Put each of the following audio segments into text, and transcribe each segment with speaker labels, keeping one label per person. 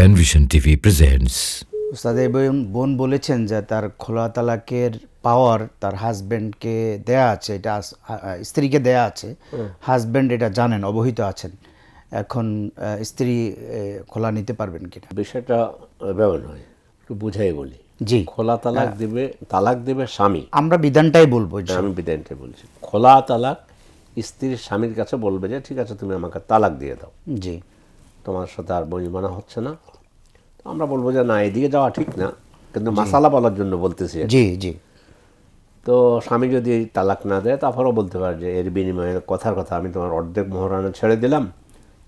Speaker 1: Panvision TV presents
Speaker 2: উস্তাদ এই বোন বলেছেন যে তার খোলা তালাকের পাওয়ার তার হাজব্যান্ডকে দেয়া আছে এটা স্ত্রীকে দেয়া আছে। হাজব্যান্ড এটা জানেন অবহিত আছেন। এখন স্ত্রী খোলা নিতে পারবেন কিনা?
Speaker 3: বিষয়টা এভাবে নয় একটু বুঝাই বলি।
Speaker 2: জি।
Speaker 3: খোলা তালাক দিবে তালাক দিবে স্বামী।
Speaker 2: আমরা বিধানটাই বলব
Speaker 3: আমি বিধানটা বলছি। খোলা তালাক স্ত্রীর স্বামীর কাছে বলবে যে ঠিক আছে তুমি আমাকে তালাক দিয়ে দাও।
Speaker 2: জি।
Speaker 3: তোমার সাথে আর বনিমানা হচ্ছে না। তো আমরা বলব যে না এদিকে যাওয়া ঠিক না। কিন্তু মাসালা বলার জন্য বলতেছি।
Speaker 2: জি জি।
Speaker 3: তো স্বামী যদি তালাক না দেয় তারপরেও বলতে পারে যে এর বিনিময়ে কথার কথা আমি তোমার অর্ধেক মহারানা ছেড়ে দিলাম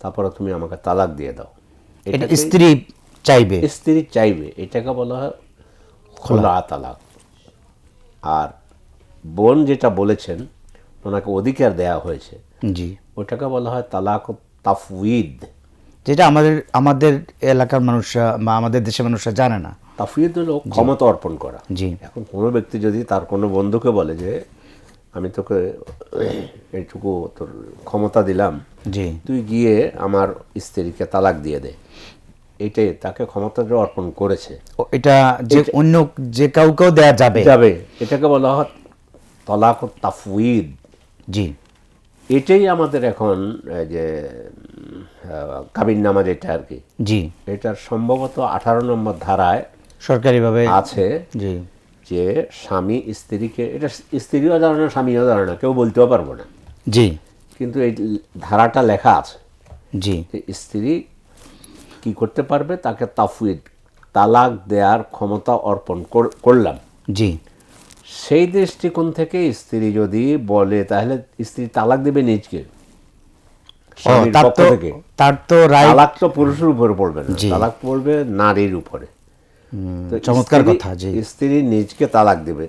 Speaker 3: তারপরে তুমি আমাকে তালাক দিয়ে দাও।
Speaker 2: এটা স্ত্রী চাইবে।
Speaker 3: স্ত্রী চাইবে। এটাকে বলা হয় খোলা তালাক। আর বোন যেটা বলেছেন ওনাকে অধিকার দেয়া হয়েছে
Speaker 2: জি।
Speaker 3: ওটাকে বলা হয় তালাক তাফউইদ।
Speaker 2: যেটা আমাদের আমাদের এলাকার মানুষরা বা আমাদের দেশের মানুষরা জানে না।
Speaker 3: তাফউইদ হলো ক্ষমতা অর্পণ করা।
Speaker 2: জি।
Speaker 3: এখন কোনো ব্যক্তি যদি তার কোনো বন্ধুকে বলে যে আমি তোকে এইটুকু তোর ক্ষমতা দিলাম
Speaker 2: জি।
Speaker 3: তুই গিয়ে আমার স্ত্রীকে তালাক দিয়ে দে। এটাই তাকে ক্ষমতা যে অর্পণ করেছে।
Speaker 2: ও, এটা যে অন্য যে কাউকেও দেয়া যাবে।
Speaker 3: যাবে। এটাকে বলা হয় তলাক ও তাফউইদ।
Speaker 2: জি।
Speaker 3: এটাই আমাদের এখন যে কাবিন নামা যেটা আর কি।
Speaker 2: জি।
Speaker 3: এটার সম্ভবত আঠারো নম্বর ধারায়
Speaker 2: সরকারিভাবে
Speaker 3: আছে
Speaker 2: জি।
Speaker 3: যে স্বামী স্ত্রীকে এটা স্ত্রীও জানে না স্বামীও জানে না কেউ বলতেও পারব না।
Speaker 2: জি।
Speaker 3: কিন্তু এই ধারাটা লেখা আছে
Speaker 2: জি।
Speaker 3: স্ত্রী কি করতে পারবে? তাকে তাফুইদ তালাক দেওয়ার ক্ষমতা অর্পণ কর- করলাম।
Speaker 2: জি।
Speaker 3: সেই দৃষ্টিকোণ থেকে স্ত্রী যদি বলে তাহলে স্ত্রী তালাক দেবে নিজকে।
Speaker 2: তার তো তার তো
Speaker 3: তালাক তো পুরুষের উপরে পড়বে না। তালাক পড়বে নারীর উপরে।
Speaker 2: চমৎকার কথা, জি।
Speaker 3: স্ত্রী নিজকে তালাক দেবে।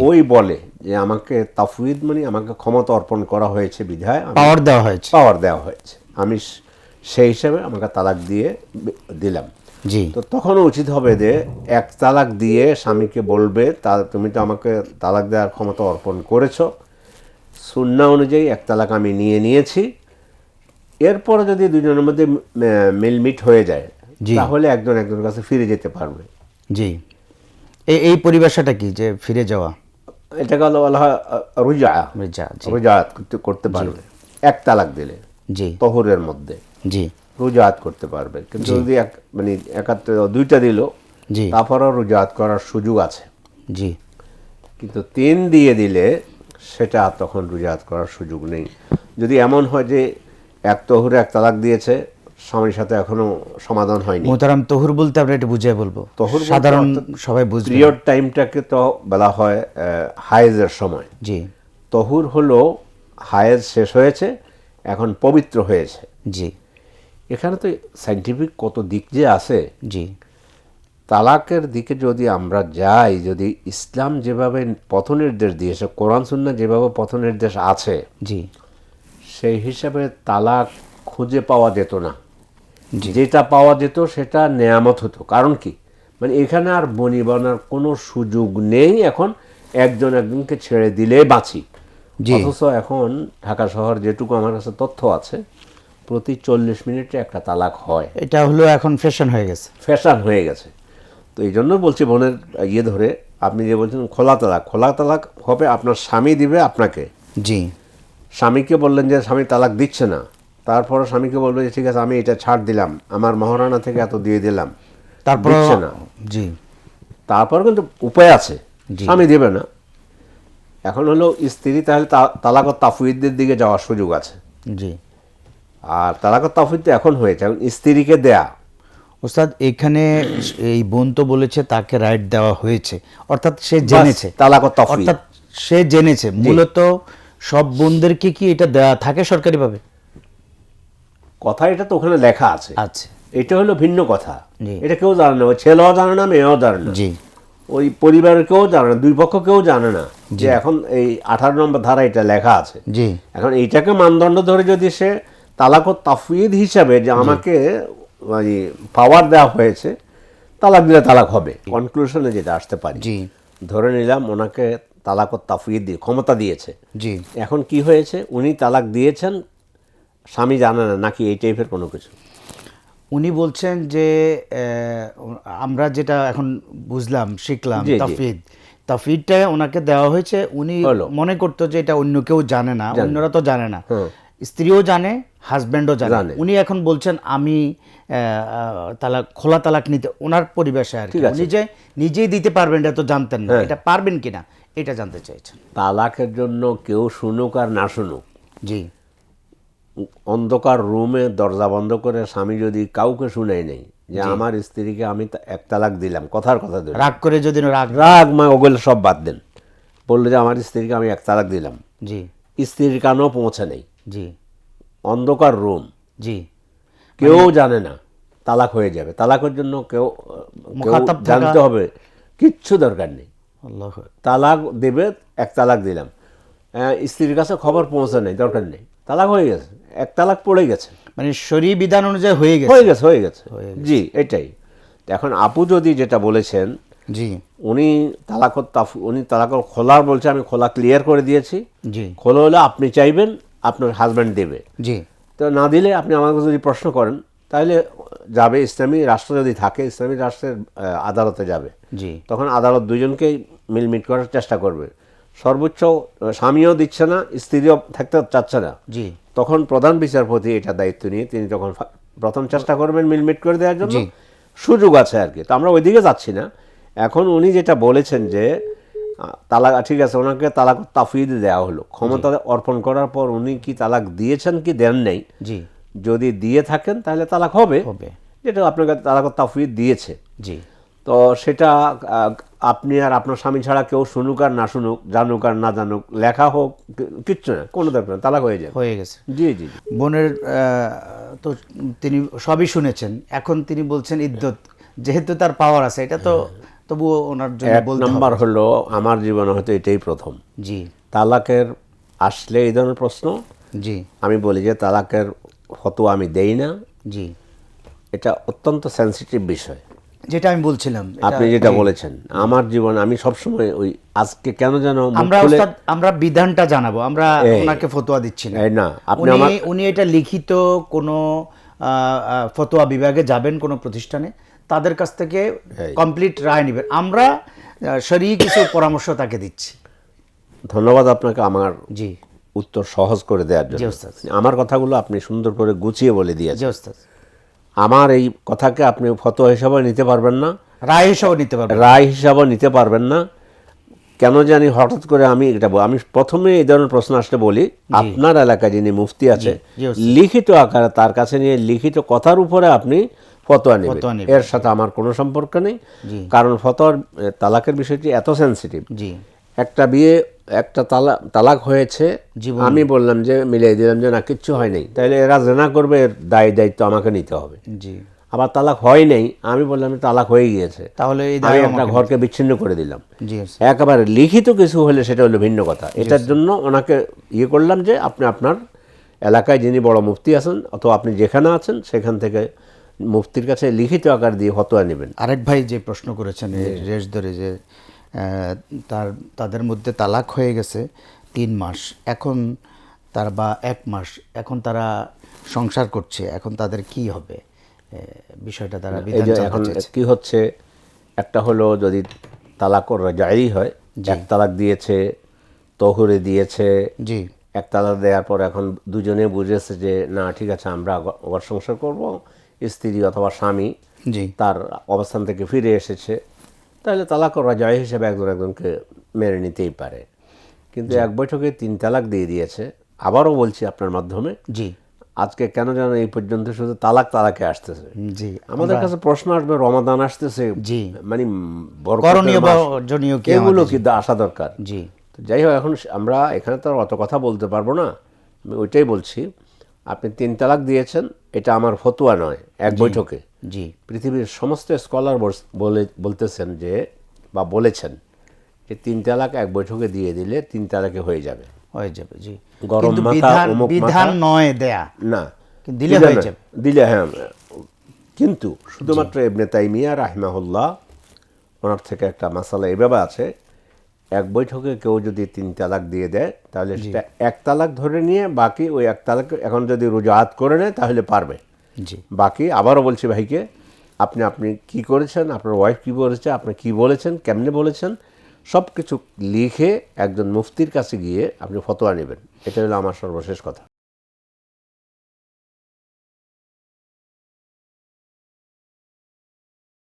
Speaker 3: ওই বলে যে আমাকে তাফুইদ মানে আমাকে ক্ষমতা অর্পণ করা হয়েছে বিধায় আমি
Speaker 2: পাওয়ার দেওয়া হয়েছে।
Speaker 3: পাওয়ার দেওয়া হয়েছে। আমি সেই হিসাবে আমাকে তালাক দিয়ে দিলাম।
Speaker 2: জি।
Speaker 3: তো তখনও উচিত হবে যে এক তালাক দিয়ে স্বামীকে বলবে তা তুমি তো আমাকে তালাক দেওয়ার ক্ষমতা অর্পণ করেছ। সুন্না অনুযায়ী এক তালাক আমি নিয়ে নিয়েছি। এরপরে যদি দুজনের মধ্যে মিলমিট হয়ে যায়
Speaker 2: জি।
Speaker 3: তাহলে একজন একজনের কাছে ফিরে যেতে পারবে।
Speaker 2: জি। এই এই পরিভাষাটা কি যে ফিরে যাওয়া?
Speaker 3: এটাকে বলা বলা হয় রুজা
Speaker 2: যা জি।
Speaker 3: রুজাত করতে পারবে। এক তালাক দিলে
Speaker 2: জি।
Speaker 3: তহরের মধ্যে।
Speaker 2: জি।
Speaker 3: রুজাত করতে পারবে। কিন্তু যদি এক মানে একাত্তর দুইটা দিল
Speaker 2: জি।
Speaker 3: তারপরেও রুজাত করার সুযোগ আছে।
Speaker 2: জি।
Speaker 3: কিন্তু তিন দিয়ে দিলে সেটা তখন রুজাত করার সুযোগ নেই। যদি এমন হয় যে এক তহুরে এক তালাক দিয়েছে স্বামীর সাথে এখনও সমাধান হয়নি।
Speaker 2: মোহতারাম তহুর বলতে আমরা এটা বুঝিয়ে বলব।
Speaker 3: তহুর
Speaker 2: সাধারণ সবাই বুঝবে।
Speaker 3: পিরিয়ড টাইমটাকে তো বলা হয় হায়েজের সময়।
Speaker 2: জি।
Speaker 3: তহুর হলো হায়েজ শেষ হয়েছে এখন পবিত্র হয়েছে।
Speaker 2: জি।
Speaker 3: এখানে তো সাইন্টিফিক কত দিক যে আছে।
Speaker 2: জি।
Speaker 3: তালাকের দিকে যদি আমরা যাই যদি ইসলাম যেভাবে পথনির্দেশ দিয়েছে কোরআন সুন্না যেভাবে পথনির্দেশ আছে
Speaker 2: জি।
Speaker 3: সেই হিসাবে তালাক খুঁজে পাওয়া যেত না। যেটা পাওয়া যেত সেটা নেয়ামত হতো। কারণ কি? মানে এখানে আর বনি বনিবনার কোনো সুযোগ নেই এখন। একজন একজনকে ছেড়ে দিলে বাঁচি। অথচ এখন ঢাকা শহর যেটুকু আমার কাছে তথ্য আছে প্রতি চল্লিশ মিনিটে একটা তালাক হয়।
Speaker 2: এটা হলো এখন ফ্যাশন হয়ে গেছে।
Speaker 3: ফ্যাশন হয়ে গেছে। তো এই জন্য বলছি বোনের ইয়ে ধরে আপনি যে বলছেন খোলা তালাক খোলা তালাক হবে আপনার স্বামী দিবে আপনাকে।
Speaker 2: জি।
Speaker 3: স্বামীকে বললেন যে স্বামী তালাক দিচ্ছে না। তারপরে স্বামীকে বলবে যে ঠিক আছে আমি এটা ছাড় দিলাম। আমার মহারানা থেকে এত দিয়ে দিলাম।
Speaker 2: তারপর
Speaker 3: না।
Speaker 2: জি।
Speaker 3: তারপর কিন্তু উপায় আছে। স্বামী দেবে না। এখন হলো স্ত্রী তাহলে তালাক তাফুইদের দিকে যাওয়ার সুযোগ আছে।
Speaker 2: জি।
Speaker 3: আর তালাক তাফুইদ তো এখন হয়েছে। এখন স্ত্রীকে দেয়া।
Speaker 2: ওস্তাদ এখানে এই বোন তো বলেছে তাকে রাইট দেওয়া হয়েছে। অর্থাৎ সে জেনেছে।
Speaker 3: তালাক তাফুইদ
Speaker 2: অর্থাৎ সে জেনেছে। মূলত সব বোনদেরকে কি এটা দেওয়া থাকে সরকারিভাবে?
Speaker 3: কথা এটা তো ওখানে লেখা আছে।
Speaker 2: আচ্ছা
Speaker 3: এটা হলো ভিন্ন কথা। এটা কেউ জানে না। ছেলেও জানে না মেয়েও জানে না।
Speaker 2: জি।
Speaker 3: ওই পরিবারের কেউ জানে না দুই পক্ষ কেউ জানে না যে এখন এই আঠারো নম্বর ধারা এটা লেখা আছে।
Speaker 2: জি।
Speaker 3: এখন এইটাকে মানদণ্ড ধরে যদি সে তালাক ও তাফিদ হিসাবে যে আমাকে ওই পাওয়ার দেওয়া হয়েছে তালাক দিলে তালাক হবে। কনক্লুশনে যেটা আসতে পারি।
Speaker 2: জি।
Speaker 3: ধরে নিলাম ওনাকে তালাক ও তাফিদ দিয়ে ক্ষমতা দিয়েছে।
Speaker 2: জি।
Speaker 3: এখন কি হয়েছে? উনি তালাক দিয়েছেন স্বামী জানে না নাকি এই টাইপের কোনো কিছু?
Speaker 2: উনি বলছেন যে আমরা যেটা এখন বুঝলাম শিখলাম। তাফিদ তাফিদটা ওনাকে দেওয়া হয়েছে। উনি মনে করতো যে এটা অন্য কেউ জানে না অন্যরা তো জানে না।
Speaker 3: হ্যাঁ।
Speaker 2: স্ত্রীও জানে হাজব্যান্ডও জানে। উনি এখন বলছেন আমি তালাক খোলা তালাক নিতে ওনার পরিবেশে আর কি। উনি যে নিজেই দিতে পারবেন এটা তো জানতেন না।
Speaker 3: হ্যাঁ।
Speaker 2: এটা পারবেন কিনা? এটা জানতে চাইছেন।
Speaker 3: তালাকের জন্য কেউ শুনুক আর না শুনুক।
Speaker 2: জি।
Speaker 3: অন্ধকার রুমে দরজা বন্ধ করে স্বামী যদি কাউকে শুনেই নেই যে আমার স্ত্রীকে আমি এক তালাক দিলাম কথার কথা দিলাম
Speaker 2: রাগ করে যদি রাগ
Speaker 3: রাগ মা ওগুলো সব বাদ দেন। বলল যে আমার স্ত্রীকে আমি এক তালাক দিলাম।
Speaker 2: জি।
Speaker 3: স্ত্রীর কানেও পৌঁছে নেই।
Speaker 2: জি।
Speaker 3: অন্ধকার রুম।
Speaker 2: জি।
Speaker 3: কেউ জানে না তালাক হয়ে যাবে। তালাকের জন্য কেউ কেউ জানতে হবে কিচ্ছু দরকার নেই।
Speaker 2: আল্লাহ।
Speaker 3: তালাক দেবে এক তালাক দিলাম। আহ, স্ত্রীর কাছে খবর পৌঁছে নেই দরকার নেই। তালাক হয়ে গেছে এক তালাক পড়ে গেছে।
Speaker 2: মানে শরী বিধান অনুযায়ী হয়ে গেছে।
Speaker 3: হয়ে গেছে হয়ে গেছে। জি এটাই। তো এখন আপু যদি যেটা বলেছেন
Speaker 2: জি।
Speaker 3: উনি তালাক উনি তালাক খোলার বলছে আমি খোলা ক্লিয়ার করে দিয়েছি।
Speaker 2: জি।
Speaker 3: খোলা হলে আপনি চাইবেন আপনার হাজব্যান্ড দেবে।
Speaker 2: জি।
Speaker 3: তো না দিলে আপনি আমাকে যদি প্রশ্ন করেন তাহলে যাবে ইসলামী রাষ্ট্র যদি থাকে ইসলামী রাষ্ট্রের আদালতে যাবে।
Speaker 2: জি।
Speaker 3: তখন আদালত দুজনকেই মিলমিট করার চেষ্টা করবে। সর্বোচ্চ স্বামীও দিচ্ছে না স্ত্রীও থাকতে চাচ্ছে না।
Speaker 2: জি।
Speaker 3: তখন প্রধান বিচারপতি এটা দায়িত্ব নিয়ে তিনি তখন প্রথম চেষ্টা করবেন মিলমিট করে দেওয়ার জন্য সুযোগ আছে আর কি। তো আমরা ওইদিকে যাচ্ছি না। এখন উনি যেটা বলেছেন যে তালাক ঠিক আছে ওনাকে তালাক তাফিদ দেওয়া হলো। ক্ষমতা অর্পণ করার পর উনি কি তালাক দিয়েছেন কি দেন নাই?
Speaker 2: জি।
Speaker 3: যদি দিয়ে থাকেন তাহলে তালাক হবে।
Speaker 2: হবে।
Speaker 3: যেটা আপনাকে তালাক তাফিদ দিয়েছে।
Speaker 2: জি।
Speaker 3: তো সেটা আপনি আর আপনার স্বামী ছাড়া কেউ শুনুক আর না শুনুক জানুক আর না জানুক লেখা হোক কিচ্ছু না কোনো দরকার নেই, তালাক হয়ে যাবে।
Speaker 2: হয়ে গেছে।
Speaker 3: জি জি।
Speaker 2: বোনের তো তিনি সবই শুনেছেন। এখন তিনি বলছেন ইদ্যত যেহেতু তার পাওয়ার আছে এটা তো তবুও ওনার জন্য
Speaker 3: নম্বর হলো আমার জীবনে হয়তো এটাই প্রথম।
Speaker 2: জি।
Speaker 3: তালাকের আসলে এই ধরনের প্রশ্ন।
Speaker 2: জি।
Speaker 3: আমি বলি যে তালাকের ফতোয়া আমি দেই না।
Speaker 2: জি।
Speaker 3: এটা অত্যন্ত সেন্সিটিভ বিষয়।
Speaker 2: যেটা আমি বলছিলাম
Speaker 3: আপনি যেটা বলেছেন আমার জীবন আমি সবসময় ওই আজকে কেন যেন
Speaker 2: আমরা আমরা বিধানটা জানাব আমরা ওনাকে ফতোয়া দিচ্ছি না।
Speaker 3: না আপনি
Speaker 2: উনি এটা লিখিত কোনো ফতোয়া বিভাগে যাবেন কোনো প্রতিষ্ঠানে তাদের কাছ থেকে কমপ্লিট রায় নেবেন। আমরা সরিয়ে কিছু পরামর্শ তাকে দিচ্ছি।
Speaker 3: ধন্যবাদ আপনাকে আমার
Speaker 2: জি।
Speaker 3: উত্তর সহজ করে দেওয়ার জন্য। আমার কথাগুলো আপনি সুন্দর করে গুছিয়ে বলে দিয়েছেন। আমার এই কথাকে আপনি ফতোয়া হিসাবে নিতে পারবেন না।
Speaker 2: রায় হিসাবে নিতে পারবেন
Speaker 3: রায় হিসাবে নিতে পারবেন না। কেন জানি হঠাৎ করে আমি এটা আমি প্রথমে এই ধরনের প্রশ্ন আসলে বলি আপনার এলাকায় যিনি মুফতি আছে লিখিত আকারে তার কাছে নিয়ে লিখিত কথার উপরে আপনি ফতোয়া নেবেন। এর সাথে আমার কোনো সম্পর্ক নেই। কারণ ফতোয়ার তালাকের বিষয়টি এত সেন্সিটিভ একটা বিয়ে একটা তালাক তালাক হয়েছে আমি বললাম যে মিলিয়ে দিলাম যে না কিচ্ছু হয় নাই। তাহলে এরা জেনা করবে এর দায় দায়িত্ব আমাকে নিতে হবে।
Speaker 2: জি।
Speaker 3: আবার তালাক হয় নাই আমি বললাম তালাক হয়ে গিয়েছে।
Speaker 2: তাহলে
Speaker 3: আমি একটা ঘরকে বিচ্ছিন্ন করে দিলাম। একেবারে লিখিত কিছু হলে সেটা হলো ভিন্ন কথা। এটার জন্য ওনাকে ইয়ে করলাম যে আপনি আপনার এলাকায় যিনি বড় মুফতি আছেন অথবা আপনি যেখানে আছেন সেখান থেকে মুফতির কাছে লিখিত আকার দিয়ে ফতোয়া নেবেন।
Speaker 2: আরেক ভাই যে প্রশ্ন করেছেন রেশ ধরে যে তার তাদের মধ্যে তালাক হয়ে গেছে তিন মাস। এখন তার বা এক মাস। এখন তারা সংসার করছে। এখন তাদের কি হবে? বিষয়টা তারা
Speaker 3: এখন কি হচ্ছে? একটা হলো যদি তালাক জারি হয় এক তালাক দিয়েছে তহুরে দিয়েছে
Speaker 2: জি।
Speaker 3: এক তালাক দেওয়ার পর এখন দুজনে বুঝেছে যে না ঠিক আছে আমরা ঘর সংসার করব। স্ত্রী অথবা স্বামী
Speaker 2: জি।
Speaker 3: তার অবস্থান থেকে ফিরে এসেছে। তাহলে তালাক রাজাই হিসেবে একজন একজনকে মেনে নিতেই পারে। কিন্তু এক বৈঠকে তিন তালাক দিয়ে দিয়েছে। আবারও বলছি আপনার মাধ্যমে।
Speaker 2: জি।
Speaker 3: আজকে কেন যেন এই পর্যন্ত শুধু তালাক তালাকে আসতেছে।
Speaker 2: জি।
Speaker 3: আমাদের কাছে প্রশ্ন আসবে রমাদান আসতেছে।
Speaker 2: জি।
Speaker 3: মানে এগুলো কিন্তু আসা দরকার।
Speaker 2: জি।
Speaker 3: যাই হোক এখন আমরা এখানে তো অত কথা বলতে পারব না। আমি ওইটাই বলছি আপনি তিন তালাক দিয়েছেন এটা আমার ফতুয়া নয় এক বৈঠকে।
Speaker 2: জি।
Speaker 3: পৃথিবীর সমস্ত স্কলার বলে বলতেছেন যে বা বলেছেন যে তিন তালাক এক বৈঠকে দিয়ে দিলে তিন তালাকে হয়ে যাবে।
Speaker 2: হয়ে যাবে জি।
Speaker 3: গরম মাথা,
Speaker 2: বিধান। নয় দেয়া।
Speaker 3: না।
Speaker 2: দিলে
Speaker 3: দিলে
Speaker 2: হয়ে যাবে।
Speaker 3: দিলে হ্যাঁ। কিন্তু শুধুমাত্র এমনি এবনে তাইমিয়া রাহিমাহুল্লাহ ওনার থেকে একটা মাসালা এভাবে আছে এক বৈঠকে কেউ যদি তিন তালাক দিয়ে দেয় তাহলে সেটা এক তালাক ধরে নিয়ে বাকি ওই এক তালাক এখন যদি রোজা রুজাহাত করে নেয় তাহলে পারবে।
Speaker 2: জি।
Speaker 3: বাকি আবারও বলছি ভাইকে, আপনি আপনি কি করেছেন? আপনার ওয়াইফ কি বলেছে? আপনি কি বলেছেন? কেমনে বলেছেন? সব কিছু লিখে একজন মুফতির কাছে গিয়ে আপনি ফতোয়া নেবেন। এটা হলো আমার সর্বশেষ কথা।